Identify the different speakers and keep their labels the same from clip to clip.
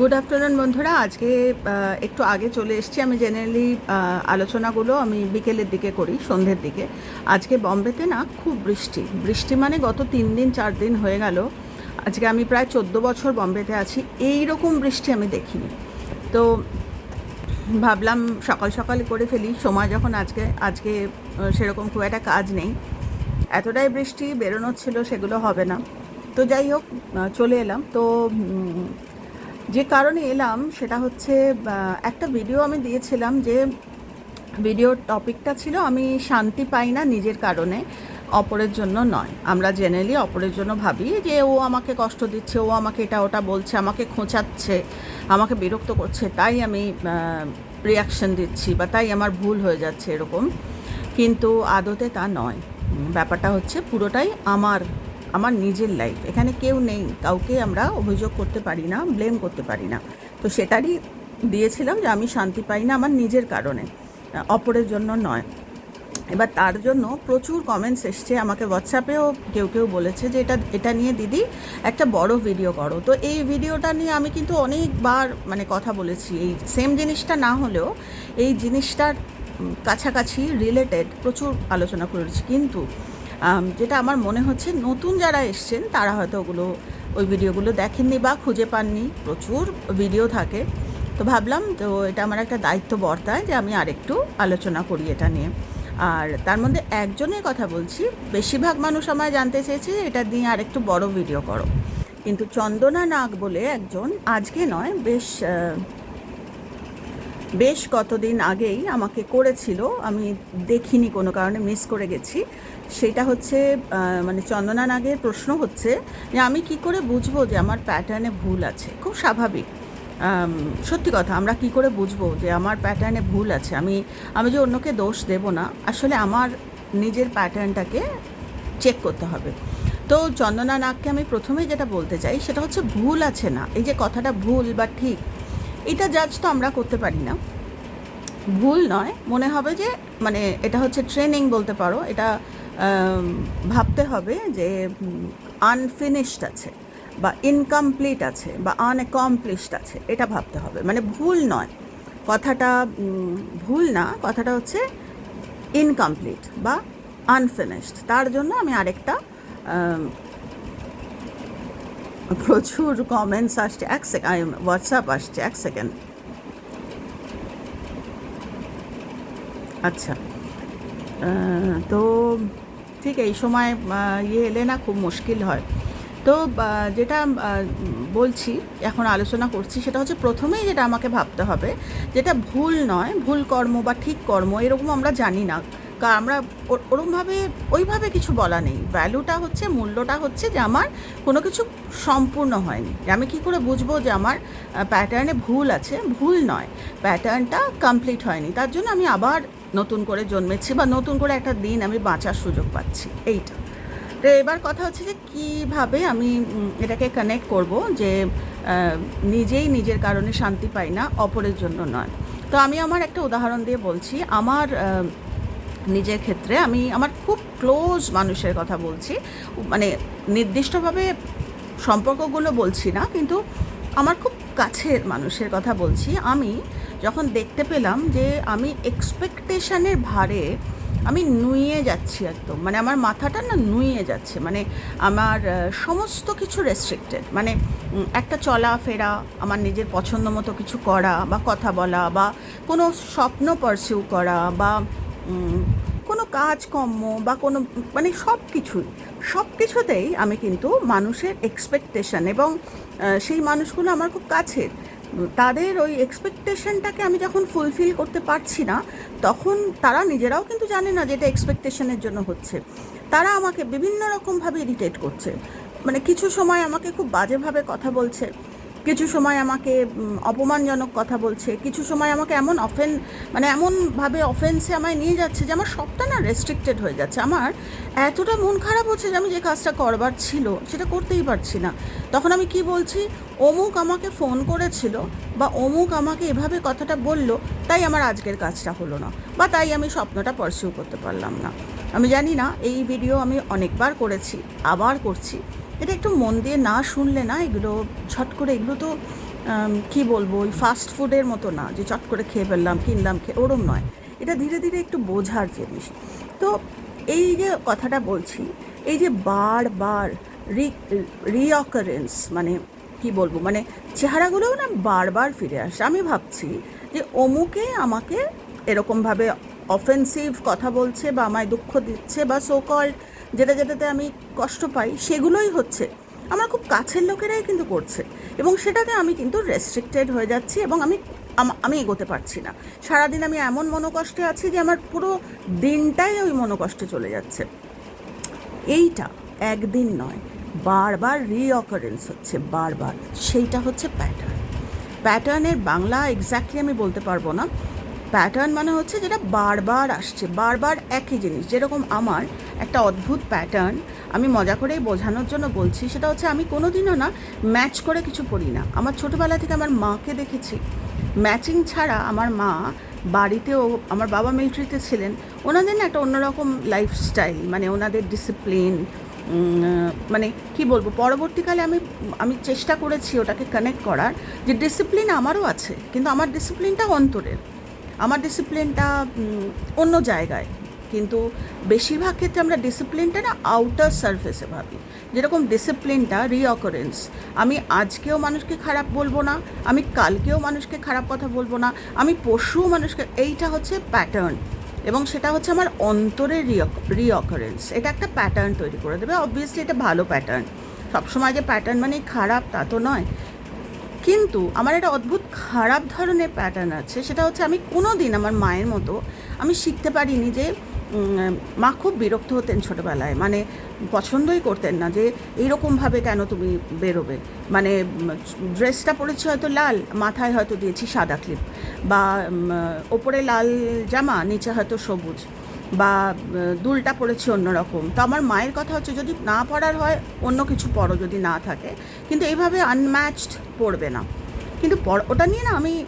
Speaker 1: Good afternoon বন্ধুরা। আজকে একটু আগে চলে এসেছি আমি জেনারেলি আলোচনাগুলো আমি বিকেলের দিকে করি, সন্ধ্যের দিকে। আজকে বম্বেতে না খুব বৃষ্টি। বৃষ্টি মানে গত তিন দিন, চার দিন হয়ে গেল। আজকে আমি প্রায় চোদ্দ বছর বম্বেতে আছি। এই রকম বৃষ্টি আমি দেখিনি। তো ভাবলাম সকাল সকাল করে ফেলি। সময় যখন আজকে আজকে সেরকম খুব একটা কাজ নেই। এতটাই বৃষ্টি বেরোনো ছিল, সেগুলো হবে না। তো যাই হোক চলে এলাম। তো যে কারণে এলাম সেটা হচ্ছে একটা ভিডিও আমি দিয়েছিলাম যে ভিডিওর টপিকটা ছিল, আমি শান্তি পাই না নিজের কারণে, অপরের জন্য নয়। আমরা জেনারেলি অপরের জন্য ভাবি যে ও আমাকে কষ্ট দিচ্ছে, ও আমাকে এটা ওটা বলছে, আমাকে খোঁচাচ্ছে, আমাকে বিরক্ত করছে, তাই আমি রিয়াকশন দিচ্ছি বা তাই আমার ভুল হয়ে যাচ্ছে এরকম। কিন্তু আদতে তা নয়। ব্যাপারটা হচ্ছে পুরোটাই আমার আমার নিজের লাইফ এখানে কেউ নেই, কাউকে আমরা অভিযোগ করতে পারি না ব্লেম করতে পারি না। তো সেটারই দিয়েছিলাম যে আমি শান্তি পাই না আমার নিজের কারণে, অপরের জন্য নয়। এবার তার জন্য প্রচুর কমেন্টস এসছে, আমাকে হোয়াটসঅ্যাপেও কেউ কেউ বলেছে যে এটা এটা নিয়ে দিদি একটা বড় ভিডিও করো। তো এই ভিডিওটা নিয়ে আমি কিন্তু অনেকবার মানে কথা বলেছি, এই সেম জিনিসটা না হলেও এই জিনিসটার কাছাকাছি রিলেটেড প্রচুর আলোচনা করেছি। কিন্তু যেটা আমার মনে হচ্ছে নতুন যারা এসছেন, তারা হয়তো ওগুলো, ওই ভিডিওগুলো দেখেননি বা খুঁজে পাননি। প্রচুর ভিডিও থাকে। তো ভাবলাম, তো এটা আমার একটা দায়িত্ব বর্তায় যে আমি আরেকটু আলোচনা করি এটা নিয়ে। আর তার মধ্যে একজনের কথা বলছি, বেশিরভাগ মানুষ আমায় জানতে চেয়েছে এটা নিয়ে আরেকটু বড় ভিডিও করো। কিন্তু চন্দনা নাগ বলে একজন, আজকে নয়, বেশ বেশ কতদিন আগেই আমাকে করেছিল, আমি দেখিনি কোনো কারণে মিস করে গেছি। সেটা হচ্ছে মানে চন্দনা নাগের প্রশ্ন হচ্ছে যে আমি কি করে বুঝব যে আমার প্যাটার্নে ভুল আছে? খুব স্বাভাবিক। সত্যি কথা, আমরা কি করে বুঝব যে আমার প্যাটার্নে ভুল আছে? আমি আমি যে অন্যকে দোষ দেব না, আসলে আমার নিজের প্যাটার্নটাকে চেক করতে হবে। তো চন্দনা নাগকে আমি প্রথমেই যেটা বলতে চাই, সেটা হচ্ছে ভুল আছে না। এই যে কথাটা ভুল বা ঠিক এটা জাজ তো আমরা করতে পারি না। ভুল নয়, মনে হবে যে মানে এটা হচ্ছে ট্রেনিং বলতে পারো, এটা ভাবতে হবে যে আনফিনিশড আছে বা ইনকমপ্লিট আছে বা আনঅ্যাকমপ্লিশড আছে, এটা ভাবতে হবে। মানে ভুল নয়। কথাটা ভুল না, কথাটা হচ্ছে ইনকমপ্লিট বা আনফিনিশড তার জন্য আমি আরেকটা প্রচুর কমেন্টস আসছে। এক সেকেন্ড হোয়াটসঅ্যাপ আসছে, এক সেকেন্ড আচ্ছা। তো ঠিক এই সময় ইয়ে এলে না খুব মুশকিল হয়। তো যেটা বলছি, এখন আলোচনা করছি, সেটা হচ্ছে প্রথমেই যেটা আমাকে ভাবতে হবে, যেটা ভুল নয়, ভুল কর্ম বা ঠিক কর্ম, এরকম আমরা জানি না। আমরা ওরমভাবে, ওইভাবে কিছু বলা নেই। ভ্যালুটা হচ্ছে, মূল্যটা হচ্ছে যে আমার কোনো কিছু সম্পূর্ণ হয়নি। আমি কি করে বুঝব যে আমার প্যাটার্নে ভুল আছে? ভুল নয়। প্যাটার্নটা কমপ্লিট হয়নি। তার জন্য আমি আবার নতুন করে জন্মেছি বা নতুন করে একটা দিন আমি বাঁচার সুযোগ পাচ্ছি। এইটা। তো এবার কথা হচ্ছে যে কীভাবে আমি এটাকে কানেক্ট করব যে নিজেই নিজের কারণে শান্তি পাই না, অপরের জন্য নয়। তো আমি আমার একটা উদাহরণ দিয়ে বলছি। আমার নিজের ক্ষেত্রে আমি আমার খুব ক্লোজ মানুষের কথা বলছি। মানে নির্দিষ্টভাবে সম্পর্কগুলো বলছি না, কিন্তু আমার খুব কাছের মানুষের কথা বলছি। আমি যখন দেখতে পেলাম যে আমি এক্সপেকটেশনের ভারে আমি নুইয়ে যাচ্ছি একদম। মানে আমার মাথাটা না নুইয়ে যাচ্ছে। মানে আমার সমস্ত কিছু রেস্ট্রিক্টেড মানে একটা চলাফেরা, আমার নিজের পছন্দ মতো কিছু করা বা কথা বলা বা কোনো স্বপ্ন পারসিউ করা বা কোনো কাজকর্ম বা কোনো মানে সব কিছুই। সব কিছুতেই আমি কিন্তু মানুষের এক্সপেকটেশন এবং সেই মানুষগুলো আমার খুব কাছের। তাদের ওই এক্সপেকটেশনটাকে আমি যখন ফুলফিল করতে পারছি না, তখন তারা নিজেরাও কিন্তু জানে না যে এটা এক্সপেকটেশনের জন্য হচ্ছে। তারা আমাকে বিভিন্ন রকমভাবে ইরিটেট করছে। মানে কিছু সময় আমাকে খুব বাজেভাবে কথা বলছে। কিছু সময় আমাকে অপমানজনক কথা বলছে, কিছু সময় আমাকে এমন অফেন মানে এমনভাবে অফেন্সে আমায় নিয়ে যাচ্ছে যে আমার সবটা না রেস্ট্রিক্টেড হয়ে যাচ্ছে। আমার এতটা মন খারাপ হচ্ছে যে আমি যে কাজটা করবার ছিল সেটা করতেই পারছি না। তখন আমি কি বলছি? অমুক আমাকে ফোন করেছিল বা অমুক আমাকে এভাবে কথাটা বলল, তাই আমার আজকের কাজটা হলো না বা তাই আমি স্বপ্নটা পারসিউ করতে পারলাম না। আমি জানি না, এই ভিডিও আমি অনেকবার করেছি, আবার করছি। এটা একটু মন দিয়ে না শুনলে না এগুলো ঝট করে, এগুলো তো কি বলব, ওই ফাস্ট ফুডের মতো না, যে চট করে খেয়ে ফেললাম, কিনলাম, খেয়ে, ওরম নয়। এটা ধীরে ধীরে একটু বোঝার জিনিস। তো এই যে কথাটা বলছি, এই যে বারবার রি রিঅকারেন্স মানে কি বলব মানে চেহারাগুলোও না বারবার ফিরে আসে। আমি ভাবছি যে অমুকে আমাকে এরকমভাবে অফেন্সিভ কথা বলছে বা আমায় দুঃখ দিচ্ছে বা সো কল যেটা যেটাতে আমি কষ্ট পাই, সেগুলোই হচ্ছে। আমার খুব কাছের লোকেরাই কিন্তু করছে এবং সেটাতে আমি কিন্তু রেস্ট্রিক্টেড হয়ে যাচ্ছি এবং আমি আমি এগোতে পারছি না। সারাদিন আমি এমন মনোকষ্টে আছি যে আমার পুরো দিনটাই ওই মনোকষ্টে চলে যাচ্ছে। এইটা একদিন নয়, বারবার রিঅকারেন্স হচ্ছে, বারবার। সেইটা হচ্ছে প্যাটার্ন প্যাটার্নের বাংলা এক্স্যাক্টলি আমি বলতে পারব না। প্যাটার্ন মানে হচ্ছে যেটা বারবার আসছে, বারবার একই জিনিস। যেরকম আমার একটা অদ্ভুত প্যাটার্ন আমি মজা করেই বোঝানোর জন্য বলছি, সেটা হচ্ছে আমি কোনোদিনও না ম্যাচ করে কিছু পড়ি না। আমার ছোটোবেলা থেকে আমার মাকে দেখেছি। ম্যাচিং ছাড়া আমার মা বাড়িতেও, আমার বাবা মিলিটারিতে ছিলেন, ওনাদের না একটা অন্যরকম লাইফস্টাইল মানে ওনাদের ডিসিপ্লিন মানে কি বলব, পরবর্তীকালে আমি আমি চেষ্টা করেছি ওটাকে কানেক্ট করার যে ডিসিপ্লিন আমারও আছে, কিন্তু আমার ডিসিপ্লিনটা অন্তরের। আমার ডিসিপ্লিনটা অন্য জায়গায়। কিন্তু বেশিরভাগ ক্ষেত্রে আমরা ডিসিপ্লিনটা না আউটার সারফেসে ভাবি। যেরকম ডিসিপ্লিনটা রিঅকারেন্স আমি আজকেও মানুষকে খারাপ বলব না, আমি কালকেও মানুষকে খারাপ কথা বলব না, আমি পরশুও মানুষকে, এইটা হচ্ছে প্যাটার্ন এবং সেটা হচ্ছে আমার অন্তরের রিঅকারেন্স এটা একটা প্যাটার্ন তৈরি করে দেবে। অবভিয়াসলি এটা ভালো প্যাটার্ন সবসময় যে প্যাটার্ন মানে খারাপ, তা তো নয়। কিন্তু আমার একটা অদ্ভুত খারাপ ধরনের প্যাটার্ন আছে। সেটা হচ্ছে আমি কোনো দিন আমার মায়ের মতো আমি শিখতে পারিনি যে মা খুব বিরক্ত হতেন ছোটোবেলায়। মানে পছন্দই করতেন না যে এইরকমভাবে কেন তুমি বেরোবে। মানে ড্রেসটা পরেছি হয়তো লাল, মাথায় হয়তো দিয়েছি সাদা ক্লিপ বা ওপরে লাল জামা, নিচে হয়তো সবুজ বা দুলটা পড়েছি অন্যরকম। তো আমার মায়ের কথা হচ্ছে যদি না পড়ার হয়, অন্য কিছু পড়ো যদি না থাকে। কিন্তু এইভাবে আনম্যাচড পড়বে না। কিন্তু ওটা নিয়ে না আমি,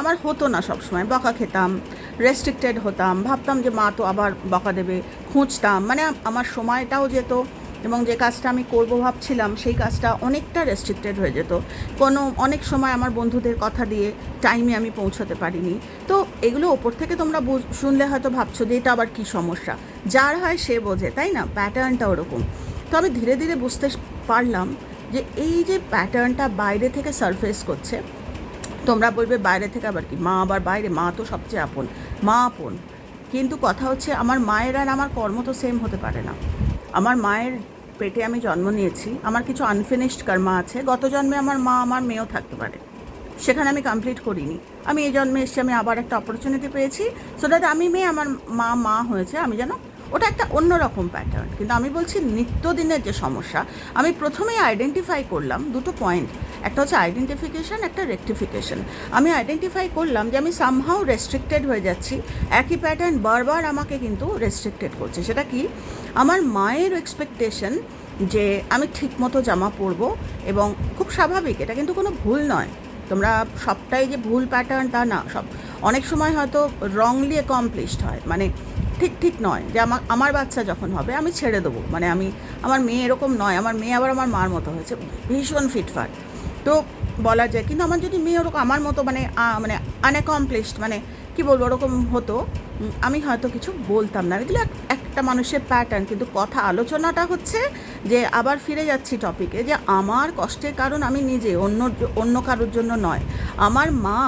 Speaker 1: আমার হতো না সবসময়। বকা খেতাম রেস্ট্রিক্টেড হতাম। ভাবতাম যে, মা, তো আবার বকা দেবে। খুঁজতাম। মানে আমার সময়টাও যেত এবং যে কাজটা আমি করব ভাবছিলাম, সেই কাজটা অনেকটা রেস্ট্রিক্টেড হয়ে যেত। কোনো, অনেক সময় আমার বন্ধুদের কথা দিয়ে টাইমে আমি পৌঁছতে পারিনি। তো এগুলো ওপর থেকে তোমরা শুনলে হয়তো ভাবছ যে, এটা আবার কী সমস্যা? যার হয় সে বোঝে, তাই না? প্যাটার্নটা ওরকম। তো আমি ধীরে ধীরে বুঝতে পারলাম যে, এই যে প্যাটার্নটা বাইরে থেকে সারফেস করছে তোমরা বলবে বাইরে থেকে আবার কি? মা আবার বাইরে? মা তো সবচেয়ে আপন। মা আপন। কিন্তু কথা হচ্ছে আমার মায়ের আর আমার কর্ম তো সেম হতে পারে না। আমার মায়ের পেটে আমি জন্ম নিয়েছি। আমার কিছু আনফিনিশড কর্মা আছে। গত জন্মে আমার মা আমার মেয়েও থাকতে পারে। সেখানে আমি কমপ্লিট করিনি। আমি এই জন্মে এসে আমি আবার একটা অপরচুনিটি পেয়েছি। সো দ্যাট আমি মেয়ে, আমার মা মা হয়েছে। আমি যেন ওটা একটা অন্যরকম প্যাটার্ন কিন্তু আমি বলছি নিত্যদিনের যে সমস্যা, আমি প্রথমেই আইডেন্টিফাই করলাম দুটো পয়েন্ট একটা হচ্ছে আইডেন্টিফিকেশন একটা রেকটিফিকেশন আমি আইডেন্টিফাই করলাম যে আমি সামহাও রেস্ট্রিক্টেড হয়ে যাচ্ছি। একই প্যাটার্ন বারবার আমাকে কিন্তু রেস্ট্রিক্টেড করছে। সেটা কি? আমার মায়ের এক্সপেকটেশন যে আমি ঠিকমতো জামা পরবো এবং খুব স্বাভাবিক, এটা কিন্তু কোনো ভুল নয়। তোমরা সবটাই যে ভুল প্যাটার্ন তা না, সব অনেক সময় হয়তো রংলি অ্যাকমপ্লিশড হয়। মানে ঠিক ঠিক নয় যে আমার আমার বাচ্চা যখন হবে আমি ছেড়ে দেবো। মানে আমি, আমার মেয়ে এরকম নয়, আমার মেয়ে আবার আমার মার মতো হয়েছে, ভীষণ ফিটফাট। তো বলা যায়, কিন্তু আমার যদি মেয়ে ওরকম আমার মতো মানে মানে আনঅ্যাকমপ্লিশড মানে কি বলব, ওরকম হতো আমি হয়তো কিছু বলতাম না। এগুলো একটা মানুষের প্যাটার্ন কিন্তু কথা আলোচনাটা হচ্ছে যে আবার ফিরে যাচ্ছি টপিকে যে আমার কষ্টের কারণ আমি নিজে, অন্য অন্য কারোর জন্য নয়। আমার মা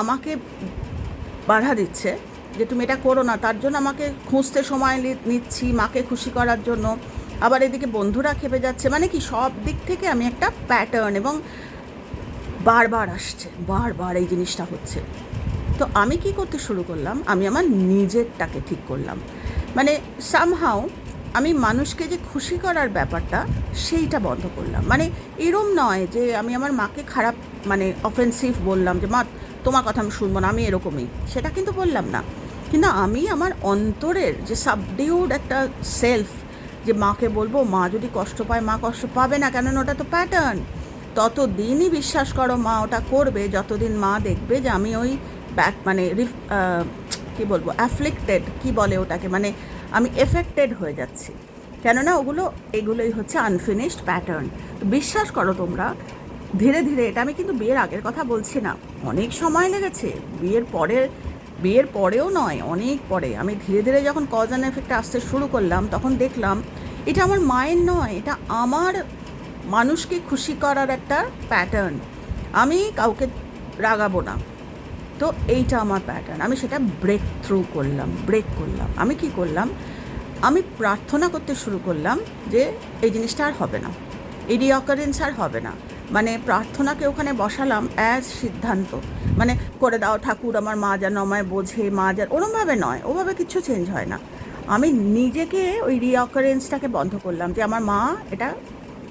Speaker 1: আমাকে বাধা দিচ্ছে যে তুমি এটা করো না, তার জন্য আমাকে খুঁজতে সময় নিচ্ছি, মাকে খুশি করার জন্য। আবার এদিকে বন্ধুরা খেপে যাচ্ছে মানে কি সব দিক থেকে আমি একটা প্যাটার্ন এবং বারবার আসছে, বারবার এই জিনিসটা হচ্ছে। তো আমি কি করতে শুরু করলাম? আমি আমার নিজেরটাকে ঠিক করলাম। মানে সামহাও আমি মানুষকে যে খুশি করার ব্যাপারটা সেইটা বন্ধ করলাম। মানে এরম নয় যে আমি আমার মাকে খারাপ মানে অফেন্সিভ বললাম যে, মা, তোমার কথা আমি শুনব না, আমি এরকমই। সেটা কিন্তু বললাম না। কিন্তু আমি আমার অন্তরের যে সাবডিউড একটা সেলফ যে মাকে বলব, মা যদি কষ্ট পায়, মা কষ্ট পাবে না কেননা ওটা তো প্যাটার্ন ততদিনই বিশ্বাস করো মা ওটা করবে, যতদিন মা দেখবে যে আমি ওই ব্যাক মানে রিফ কী বলব অ্যাফ্লিক্টেড কি বলে ওটাকে মানে আমি এফেক্টেড হয়ে যাচ্ছি। কেননা ওগুলো, এগুলোই হচ্ছে আনফিনিশড প্যাটার্ন তো বিশ্বাস করো তোমরা, ধীরে ধীরে এটা আমি কিন্তু বিয়ের আগের কথা বলছি না, অনেক সময় লেগেছে, বিয়ের পরের বিয়ের পরেও নয়, অনেক পরে। আমি ধীরে ধীরে যখন কজ অ্যান্ড এফেক্টে আসতে শুরু করলাম, তখন দেখলাম এটা আমার মায়ের নয়, এটা আমার মানুষকে খুশি করার একটা প্যাটার্ন আমি কাউকে রাগাবো না। তো এইটা আমার প্যাটার্ন আমি সেটা ব্রেক থ্রু করলাম ব্রেক করলাম। আমি কি করলাম? আমি প্রার্থনা করতে শুরু করলাম যে এই জিনিসটা আর হবে না। এই রিঅকারেন্স আর হবে না। মানে প্রার্থনাকে ওখানে বসালাম অ্যাজ সিদ্ধান্ত। মানে করে দাও ঠাকুর, আমার মা যেন আমায় বোঝে, মা যেন, ওরমভাবে নয়, ওভাবে কিছু চেঞ্জ হয় না। আমি নিজেকে ওই রিঅকারেন্সটাকে বন্ধ করলাম যে আমার মা এটা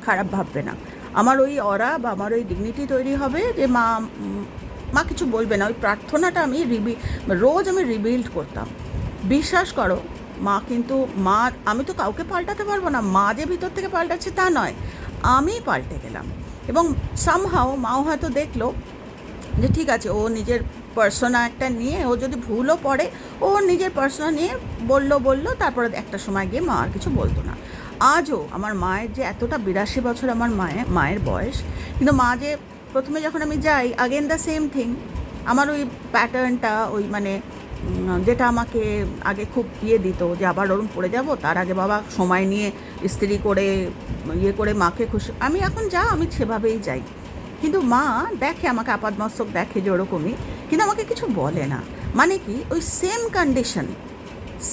Speaker 1: খারাপ ভাববে না। আমার ওই অরা বা আমার ওই ডিগনিটি তৈরি হবে যে মা মা কিছু বলবে না। ওই প্রার্থনাটা আমি রিবি রোজ আমি রিবিল্ড করতাম। বিশ্বাস করো, মা কিন্তু, মা, আমি তো কাউকে পাল্টাতে পারব না। মা যে ভিতর থেকে পাল্টাচ্ছে তা নয়। আমি পাল্টে গেলাম। এবং সামহাও মাও হয়তো দেখল যে ঠিক আছে, ও নিজের পার্সোনা একটা নিয়ে, ও যদি ভুলও পড়ে, ও নিজের পার্সোনা নিয়ে বলল বলল, তারপরে একটা সময় গিয়ে মা আর কিছু বলতো না। আজও আমার মায়ের যে এতটা বিরাশি বছর আমার মায়ের মায়ের বয়স, কিন্তু মা যে প্রথমে যখন আমি যাই আগেন দ্য সেম থিং আমার ওই প্যাটার্নটা ওই মানে যেটা আমাকে আগে খুব ইয়ে দিত যে আবার ওরম পড়ে যাব, তার আগে বাবা সময় নিয়ে ইস্ত্রি করে ইয়ে করে মাকে খুশি, আমি এখন যা, আমি সেভাবেই যাই। কিন্তু মা দেখে আমাকে, আপাদমস্তক দেখে যে ওরকমই, কিন্তু আমাকে কিছু বলে না। মানে কি, ওই সেম কন্ডিশন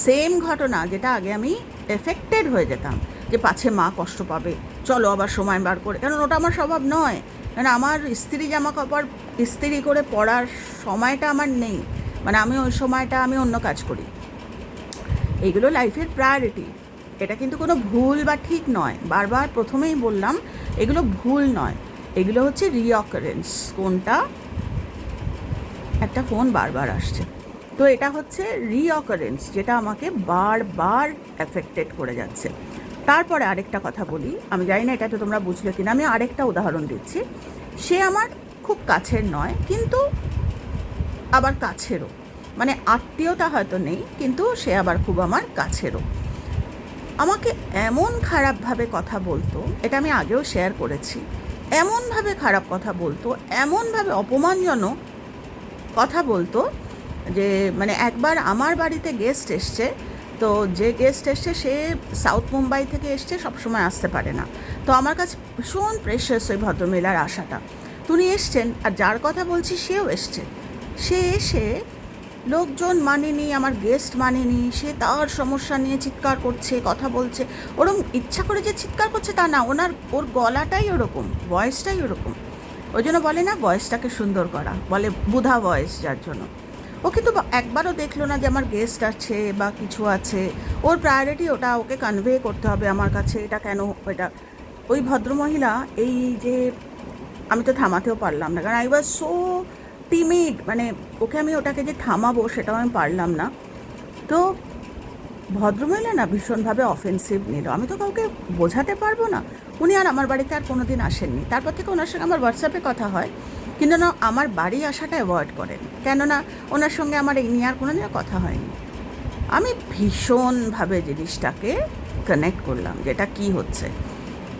Speaker 1: সেম ঘটনা যেটা আগে আমি এফেক্টেড হয়ে যেতাম, যে পাছে মা কষ্ট পাবে, চলো আবার সময় বার করে, কারণ ওটা আমার স্বভাব নয়। কারণ আমার স্ত্রী জামা কাপড় ইস্ত্রি করে পড়ার সময়টা আমার নেই। মানে আমি ওই সময়টা আমি অন্য কাজ করি। এগুলো লাইফের প্রায়োরিটি এটা কিন্তু কোনো ভুল বা ঠিক নয়। বারবার প্রথমেই বললাম, এগুলো ভুল নয়। এগুলো হচ্ছে রিঅকারেন্স কোনটা? একটা ফোন বারবার আসছে। তো এটা হচ্ছে রিঅকারেন্স যেটা আমাকে বারবার এফেক্টেড করে যাচ্ছে। তারপরে আরেকটা কথা বলি। আমি জানি না এটা তো তোমরা বুঝলে কিনা। আমি আরেকটা উদাহরণ দিচ্ছি। সে আমার খুব কাছের নয়, কিন্তু আবার কাছেরও। মানে আত্মীয়তা হয়তো নেই, কিন্তু সে আবার খুব আমার কাছেরও। আমাকে এমন খারাপভাবে কথা বলতো, এটা আমি আগেও শেয়ার করেছি। এমনভাবে খারাপ কথা বলতো, এমনভাবে অপমানজনক কথা বলতো যে মানে একবার আমার বাড়িতে গেস্ট এসছে, তো যে গেস্ট এসছে সে সাউথ মুম্বাই থেকে এসছে, সবসময় আসতে পারে না। তো আমার কাছে ভীষণ প্রেশাস ওই ভদ্রমেলার আশাটা। তো উনি এসছেন, আর যার কথা বলছি সেও এসছে। সে এসে, লোকজন মানেনি, আমার গেস্ট মানেনি, সে তার সমস্যা নিয়ে চিৎকার করছে, কথা বলছে। ওরম ইচ্ছা করে যে চিৎকার করছে তা না, ওনার, ওর গলাটাই ওরকম ভয়েসটাই ওরকম। ওই জন্য বলে না ভয়েসটাকে সুন্দর করা। বলে, বুধা ভয়েস যার জন্য। ও কিন্তু একবারও দেখল না যে আমার গেস্ট আছে বা কিছু আছে। ওর প্রায়োরিটি ওটা, ওকে কনভে করতে হবে আমার কাছে, এটা কেন এটা ওই ভদ্রমহিলা, এই যে, আমি তো থামাতেও পারলাম না, কারণ আই ওয়াজ সো টিমিড মানে ওকে আমি ওটাকে যে থামাবো সেটাও আমি পারলাম না। তো ভদ্রমহিলা না ভীষণভাবে অফেন্সিভ নিল। আমি তো কাউকে বোঝাতে পারব না। উনি আর আমার বাড়িতে আর কোনো দিন আসেননি। তারপর থেকে ওনার সঙ্গে আমার হোয়াটসঅ্যাপে কথা হয়। কিন্তু না, আমার বাড়ি আসাটা অ্যাভয়েড করেন। কেননা, ওনার সঙ্গে আমার এই নিয়ে আর কোনো দিনও কথা হয়নি। আমি ভীষণভাবে জিনিসটাকে কানেক্ট করলাম যে এটা কী হচ্ছে?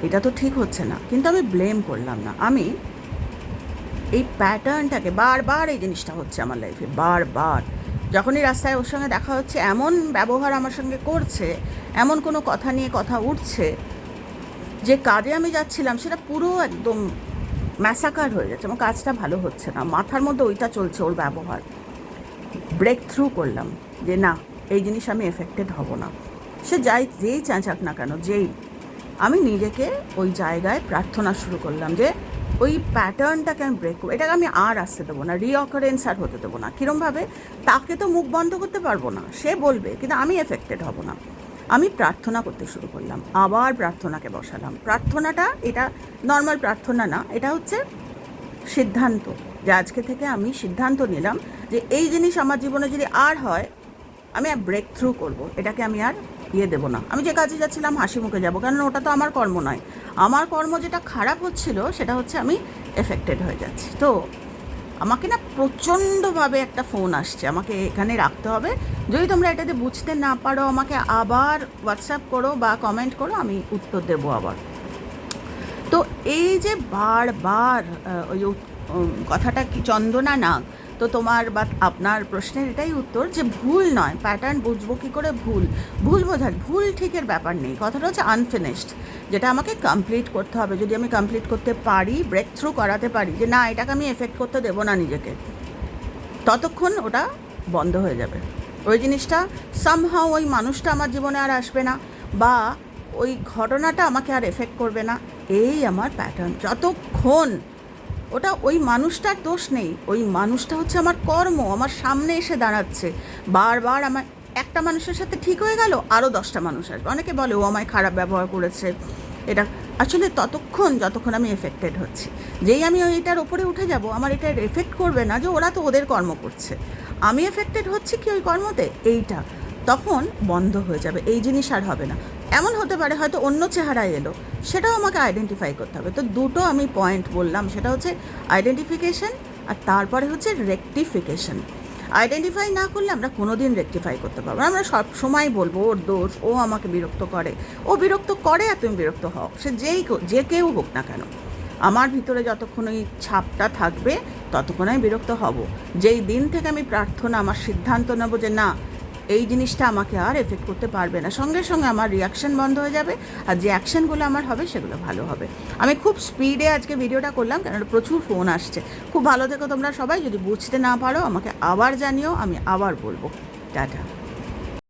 Speaker 1: এটা তো ঠিক হচ্ছে না। কিন্তু আমি ব্লেম করলাম না। আমি এই প্যাটার্নটাকে বারবার এই জিনিসটা হচ্ছে আমার লাইফে বারবার। যখনই রাস্তায় ওর সঙ্গে দেখা হচ্ছে, এমন ব্যবহার আমার সঙ্গে করছে, এমন কোনো কথা নিয়ে কথা উঠছে, যে কাজে আমি যাচ্ছিলাম, সেটা পুরো একদম ম্যাসাকার হয়ে যাচ্ছে আমার কাজটা ভালো হচ্ছে না। মাথার মধ্যে ওইটা চলছে ওর ব্যবহার। ব্রেক থ্রু করলাম যে না, এই জিনিস আমি এফেক্টেড হব না। সে যাই, যেই চাঁচাক না কেন, যেই। আমি নিজেকে ওই জায়গায় প্রার্থনা শুরু করলাম যে ওই প্যাটার্নটাকে আমি ব্রেক করব? এটাকে আমি আর আসতে দেবো না রিঅকারেন্স আর হতে দেবো না। কীরমভাবে? তাকে তো মুখ বন্ধ করতে পারব না, সে বলবে, কিন্তু আমি এফেক্টেড হব না। আমি প্রার্থনা করতে শুরু করলাম, আবার প্রার্থনাকে বসালাম। প্রার্থনাটা এটা নর্মাল প্রার্থনা না, এটা হচ্ছে সিদ্ধান্ত। যে আজকে থেকে আমি সিদ্ধান্ত নিলাম যে এই জিনিস আমার জীবনে যদি আর হয়, আমি আর ব্রেক থ্রু করব। এটাকে আমি আর ইয়ে দেবো না। আমি যে কাজে যাচ্ছিলাম, হাসি মুখে যাব কারণ ওটা তো আমার কর্ম নয়। আমার কর্ম যেটা খারাপ হচ্ছিল, সেটা হচ্ছে আমি এফেক্টেড হয়ে যাচ্ছি। তো আমাকে না প্রচণ্ডভাবে একটা ফোন আসছে। আমাকে এখানে রাখতে হবে। যদি তোমরা এটাতে বুঝতে না পারো, আমাকে আবার হোয়াটসঅ্যাপ করো বা কমেন্ট করো, আমি উত্তর দেবো আবার। তো এই যে বারবার ওই কথাটা কি চন্দনা নাগ তো তোমার বা আপনার প্রশ্নের এটাই উত্তর যে ভুল নয় প্যাটার্ন বুঝব কী করে ভুল? ভুল বোঝার, ভুল ঠিকের ব্যাপার নেই। কথাটা হচ্ছে আনফিনিশড যেটা আমাকে কমপ্লিট করতে হবে। যদি আমি কমপ্লিট করতে পারি ব্রেক থ্রু করাতে পারি যে না, এটাকে আমি এফেক্ট করতে দেবো না নিজেকে, ততক্ষণ ওটা বন্ধ হয়ে যাবে। ওই জিনিসটা সামহাও ওই মানুষটা আমার জীবনে আর আসবে না বা ওই ঘটনাটা আমাকে আর এফেক্ট করবে না। এই আমার প্যাটার্ন যতক্ষণ ওটা ওই মানুষটার দোষ নেই। ওই মানুষটা হচ্ছে আমার কর্ম, আমার সামনে এসে দাঁড়াচ্ছে। বারবার আমার একটা মানুষের সাথে ঠিক হয়ে গেল আরও দশটা মানুষ আসবে। অনেকে বলে, ও আমায় খারাপ ব্যবহার করেছে। এটা আসলে ততক্ষণ, যতক্ষণ আমি এফেক্টেড হচ্ছি। যেই আমি ওইটার ওপরে উঠে যাব, আমার এটা এফেক্ট করবে না যে ওরা তো ওদের কর্ম করছে। আমি এফেক্টেড হচ্ছি কি ওই কর্মতে? এইটা। তখন বন্ধ হয়ে যাবে, এই জিনিস আর হবে না। এমন হতে পারে হয়তো অন্য চেহারায় এলো, সেটাও আমাকে আইডেন্টিফাই করতে হবে। তো দুটো আমি পয়েন্ট বললাম, সেটা হচ্ছে আইডেন্টিফিকেশন আর তারপরে হচ্ছে রেকটিফিকেশন আইডেন্টিফাই না করলে আমরা কোনো দিন রেকটিফাই করতে পারব। আমরা সব সময় বলব, ওর দোষ, ও আমাকে বিরক্ত করে। ও বিরক্ত করে আর তুমি বিরক্ত হও। সে যেই যে কেউ হোক না কেন। আমার ভিতরে যতক্ষণ ওই ছাপটা থাকবে, ততক্ষণ আমি বিরক্ত হব। যেই দিন থেকে আমি প্রার্থনা, আমার সিদ্ধান্ত নেব যে না এই জিনিসটা আমাকে আর এফেক্ট করতে পারবে না। সঙ্গে সঙ্গে আমার রিয়াকশান বন্ধ হয়ে যাবে আর যে অ্যাকশানগুলো আমার হবে সেগুলো ভালো হবে। আমি খুব স্পিডে আজকে ভিডিওটা করলাম কেন প্রচুর ফোন আসছে। খুব ভালো থেকো তোমরা সবাই। যদি বুঝতে না পারো আমাকে আবার জানিও, আমি আবার বলব। টাটা।